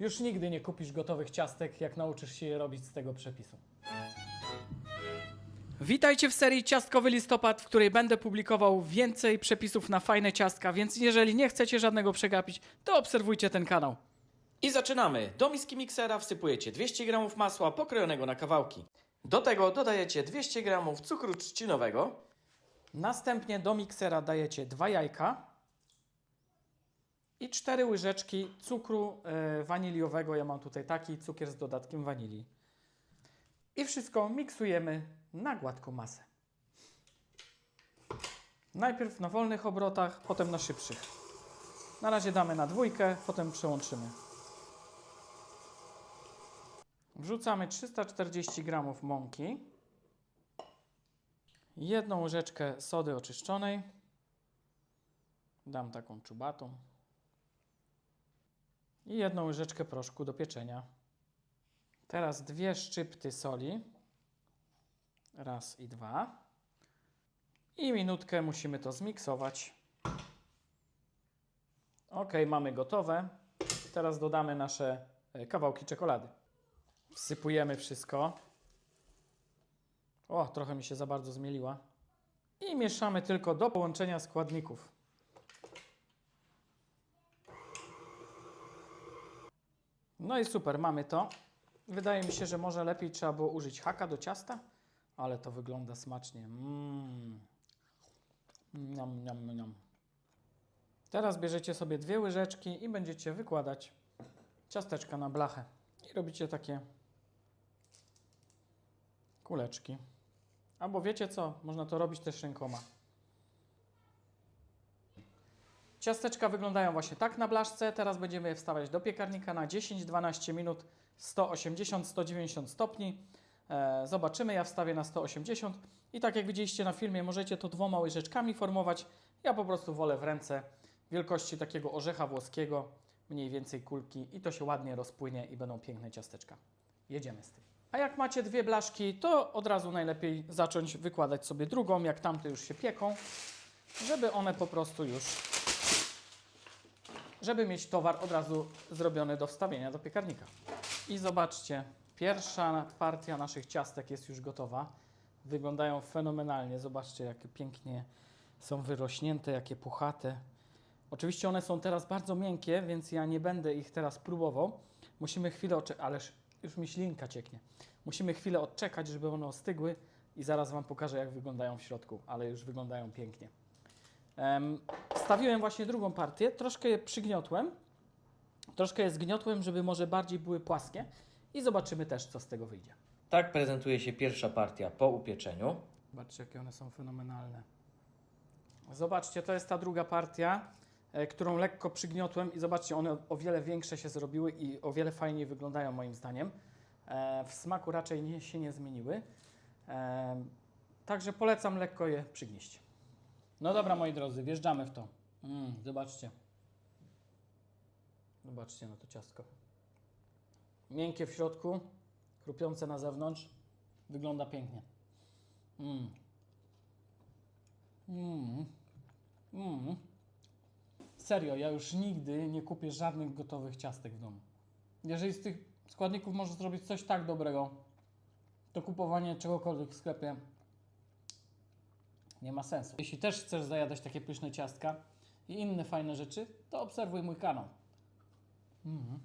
Już nigdy nie kupisz gotowych ciastek, jak nauczysz się je robić z tego przepisu. Witajcie w serii Ciastkowy Listopad, w której będę publikował więcej przepisów na fajne ciastka, więc jeżeli nie chcecie żadnego przegapić, to obserwujcie ten kanał. I zaczynamy. Do miski miksera wsypujecie 200 g masła pokrojonego na kawałki. Do tego dodajecie 200 g cukru trzcinowego. Następnie do miksera dajecie dwa jajka i cztery łyżeczki cukru e, waniliowego. Ja mam tutaj taki cukier z dodatkiem wanilii. I wszystko miksujemy na gładką masę. Najpierw na wolnych obrotach, potem na szybszych. Na razie damy na dwójkę, potem przełączymy. Wrzucamy 340 g mąki, jedną łyżeczkę sody oczyszczonej, dam taką czubatą i jedną łyżeczkę proszku do pieczenia. Teraz dwie szczypty soli, raz i dwa i minutkę musimy to zmiksować. Ok, mamy gotowe. Teraz dodamy nasze e, kawałki czekolady. Wsypujemy wszystko. O, trochę mi się za bardzo zmieliła. I mieszamy tylko do połączenia składników. No i super, mamy to. Wydaje mi się, że może lepiej trzeba było użyć haka do ciasta, ale to wygląda smacznie. Mmm. Niam, niam, niam. Teraz bierzecie sobie dwie łyżeczki i będziecie wykładać ciasteczka na blachę. I robicie takie kuleczki. Albo wiecie co, można to robić też rękoma. Ciasteczka wyglądają właśnie tak na blaszce. Teraz będziemy je wstawiać do piekarnika na 10-12 minut 180-190 stopni. E, zobaczymy, ja wstawię na 180 i tak jak widzieliście na filmie, możecie to dwoma łyżeczkami formować. Ja po prostu wolę w ręce wielkości takiego orzecha włoskiego, mniej więcej kulki i to się ładnie rozpłynie i będą piękne ciasteczka. Jedziemy z tym. A jak macie dwie blaszki, to od razu najlepiej zacząć wykładać sobie drugą, jak tamte już się pieką, żeby one po prostu już żeby mieć towar od razu zrobiony do wstawienia do piekarnika. I zobaczcie, pierwsza partia naszych ciastek jest już gotowa. Wyglądają fenomenalnie. Zobaczcie, jakie pięknie są wyrośnięte, jakie puchate. Oczywiście one są teraz bardzo miękkie, więc ja nie będę ich teraz próbował. Musimy chwilę odczekać, ależ już mi ślinka cieknie. Musimy chwilę odczekać, żeby one ostygły i zaraz Wam pokażę, jak wyglądają w środku, ale już wyglądają pięknie. Em, Wstawiłem właśnie drugą partię, troszkę je przygniotłem, troszkę je zgniotłem, żeby może bardziej były płaskie i zobaczymy też, co z tego wyjdzie. Tak prezentuje się pierwsza partia po upieczeniu. Zobaczcie, jakie one są fenomenalne. Zobaczcie, to jest ta druga partia, e, którą lekko przygniotłem i zobaczcie, one o wiele większe się zrobiły i o wiele fajniej wyglądają moim zdaniem. E, w smaku raczej nie, się nie zmieniły. E, także polecam lekko je przygnieść. No dobra, moi drodzy, wjeżdżamy w to. Mm, zobaczcie. Zobaczcie na to ciastko. Miękkie w środku, chrupiące na zewnątrz. Wygląda pięknie. Mm. Mm. Mm. Serio, ja już nigdy nie kupię żadnych gotowych ciastek w domu. Jeżeli z tych składników możesz zrobić coś tak dobrego, to kupowanie czegokolwiek w sklepie nie ma sensu. Jeśli też chcesz zajadać takie pyszne ciastka i inne fajne rzeczy, to obserwuj mój kanał. Mhm.